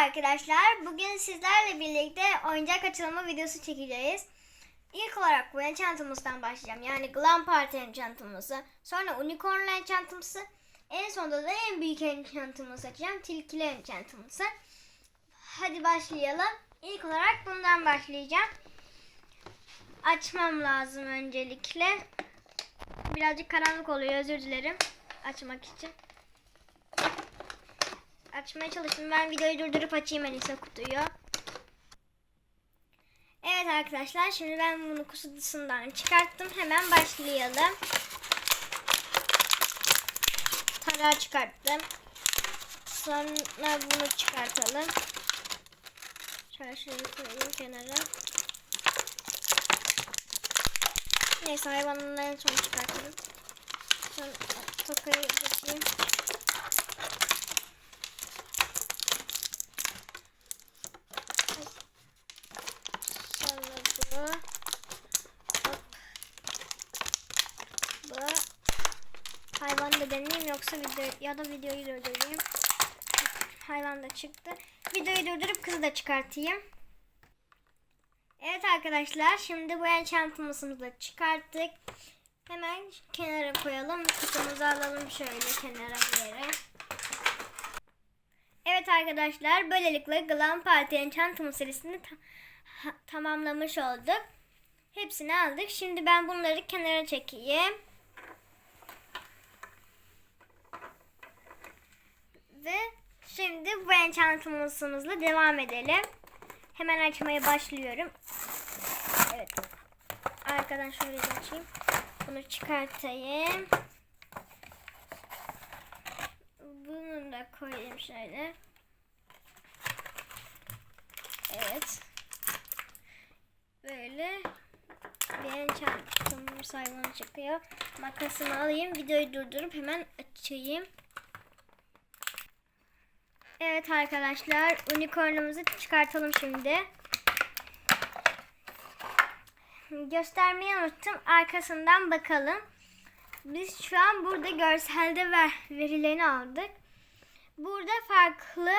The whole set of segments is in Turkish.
arkadaşlar. Bugün sizlerle birlikte oyuncak açılımı videosu çekeceğiz. İlk olarak bu enchantımızdan başlayacağım. Yani Glam Party enchantımızı. Sonra Unicorn enchantımızı. En sonunda da en büyük enchantımızı açacağım. Tilkili enchantımızı. Hadi başlayalım. İlk olarak bundan başlayacağım. Açmam lazım öncelikle. Birazcık karanlık oluyor özür dilerim. Açmak için. Açmaya çalıştım. Ben videoyu durdurup açayım iyisi kutuyu. Evet arkadaşlar şimdi ben bunu kutusundan çıkarttım. Hemen başlayalım. Tarağı çıkarttım. Sonra bunu çıkartalım. Şöyle şöyle koyayım kenara. Neyse hayvanları en son çıkartalım. Sonra tokayı geçeyim. Sonra bu. Hop. Bu. Deneyeyim yoksa video ya da videoyu durdurayım. Hayvan da çıktı. Videoyu durdurup kızı da çıkartayım. Evet arkadaşlar şimdi bu enchantımızı da çıkarttık. Hemen kenara koyalım. Kutumuzu alalım şöyle kenara bir yere. Evet arkadaşlar böylelikle Glam Party Enchantment serisini ta- tamamlamış olduk. Hepsini aldık. Şimdi ben bunları kenara çekeyim. Ve şimdi bu enchantment'ımızla devam edelim. Hemen açmaya başlıyorum. Evet. Arkadan şöyle açayım. Bunu çıkartayım. Bunu da koyayım şöyle. Evet. Böyle bir enchantım sayfanı çıkıyor. Makasımı alayım. Videoyu durdurup hemen açayım. Evet arkadaşlar. Unicornumuzu çıkartalım şimdi. Göstermeyi unuttum. Arkasından bakalım. Biz şu an burada görselde ver, verilerini aldık. Burada farklı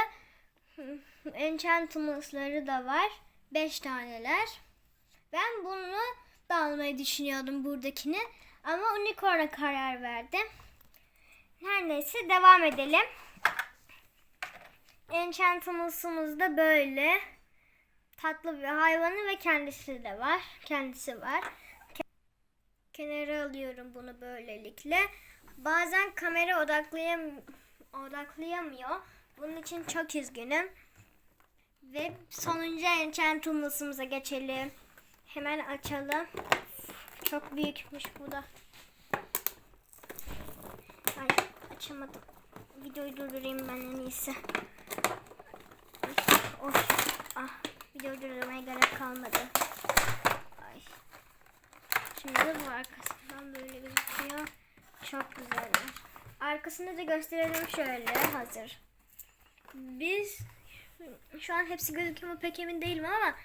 enchantments'ları da var. 5 taneler. Ben bunu da almayı düşünüyordum buradakini. Ama unicorn'a karar verdim. Her neyse devam edelim. Enchantments'ımız da böyle. Tatlı bir hayvanı ve kendisi de var. Kendisi var. Kenara alıyorum bunu böylelikle. Bazen kamera odaklayam odaklayamıyor. Bunun için çok üzgünüm. Ve sonuncu enchantments'ımıza geçelim. Hemen açalım. Çok büyükmüş bu da. Ay açamadım. Videoyu durdurayım ben en iyisi. Of. Ah, videoyu durdurmaya gerek kalmadı. Ay. Şimdi bu arkasından böyle gözüküyor. Çok güzel. Arkasını da gösterelim şöyle hazır. Biz şu an hepsi gözüküyor mu pek emin değilim ama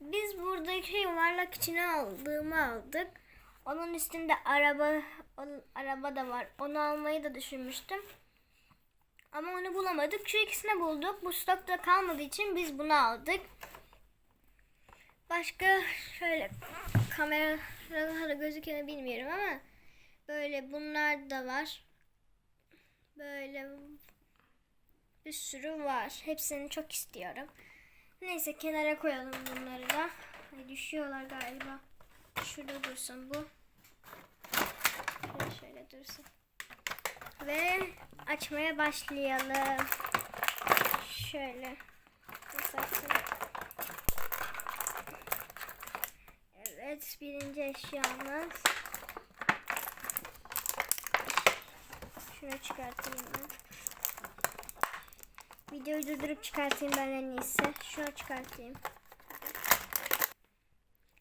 biz buradaki yuvarlak içine aldığımı aldık. Onun üstünde araba araba da var. Onu almayı da düşünmüştüm. Ama onu bulamadık. Şu ikisini bulduk. Bu stokta kalmadığı için biz bunu aldık. Başka şöyle kameralarda gözüküyor mu bilmiyorum ama böyle bunlar da var. Böyle bir sürü var. Hepsini çok istiyorum. Neyse kenara koyalım bunları da. Ay, düşüyorlar galiba. Şurada dursun bu. Şöyle dursun. Ve açmaya başlayalım. Şöyle. Evet birinci eşyamız. Şunu çıkartayım ben. Videoyu durdurup çıkartayım ben en iyisi. Şunu çıkartayım.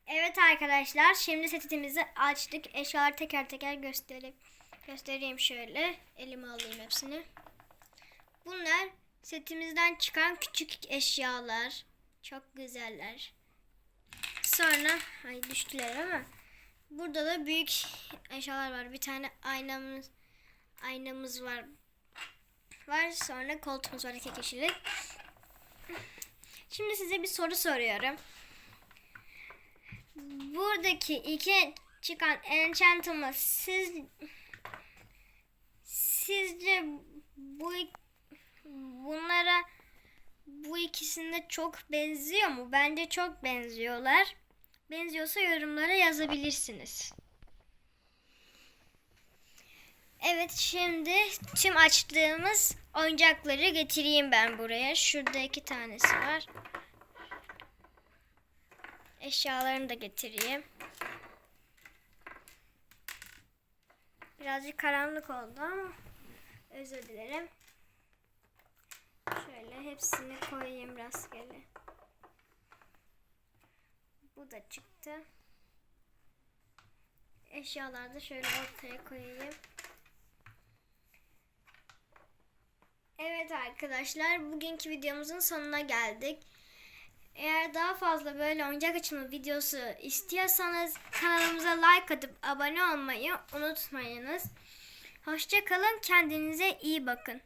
Evet arkadaşlar şimdi setimizi açtık. Eşyaları teker teker göstereyim. Göstereyim şöyle. Elime alayım hepsini. Bunlar setimizden çıkan küçük eşyalar. Çok güzeller. Sonra ay düştüler ama burada da büyük eşyalar var. Bir tane aynamız aynamız var. Var sonra koltuğumuz var iki kişilik. Şimdi size bir soru soruyorum. Buradaki iki çıkan enchantment siz sizce bu bunlara bu ikisinde çok benziyor mu? Bence çok benziyorlar. Benziyorsa yorumlara yazabilirsiniz. Evet şimdi tüm açtığımız oyuncakları getireyim ben buraya. Şurada iki tanesi var. Eşyalarını da getireyim. Birazcık karanlık oldu ama özür dilerim. Şöyle hepsini koyayım rastgele. Bu da çıktı. Eşyaları da şöyle ortaya koyayım. Evet arkadaşlar bugünkü videomuzun sonuna geldik. Eğer daha fazla böyle oyuncak açımı videosu istiyorsanız kanalımıza like atıp abone olmayı unutmayınız. Hoşça kalın kendinize iyi bakın.